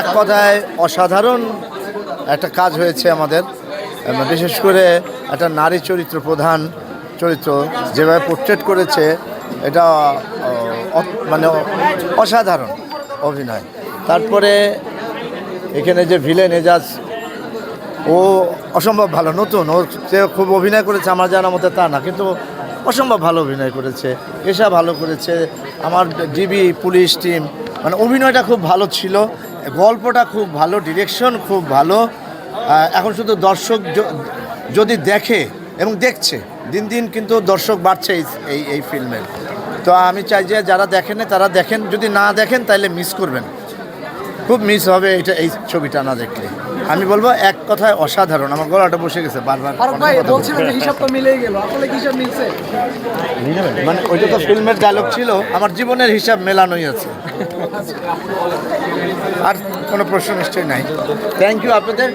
এক কথায় অসাধারণ একটা কাজ হয়েছে আমাদের। বিশেষ করে একটা নারী চরিত্র প্রধান চরিত্র যেভাবে পোর্ট্রেট করেছে, এটা মানে অসাধারণ অভিনয়। তারপরে এখানে যে ভিলেন এজাজ, ও অসম্ভব ভালো, নতুন, ও সে খুব অভিনয় করেছে, আমার জানার মতে তা না, কিন্তু অসম্ভব ভালো অভিনয় করেছে এসা ভালো করেছে, আমার ডিবি পুলিশ টিম মানে অভিনয়টা খুব ভালো ছিল, গল্পটা খুব ভালো ডিরেকশন খুব ভালো এখন শুধু দর্শক যদি দেখে এবং দেখছে, দিন দিন কিন্তু দর্শক বাড়ছে এই এই এই ফিল্মের তো আমি চাই যে যারা দেখেন তারা দেখেন, যদি না দেখেন তাহলে মিস করবেন। খুব মিস হবে এটা, এই ছবিটা না দেখলে। আমি বলব এক কথায় অসাধারণ। আমার গলাটা বসে গেছে বারবার। মানে ওইটা তো ফিল্মের ডায়লগ ছিল আমার জীবনের হিসাব মেলানোই আছে। আর কোনো প্রশ্ন নিশ্চয়ই নাই। থ্যাংক ইউ আপনাদের।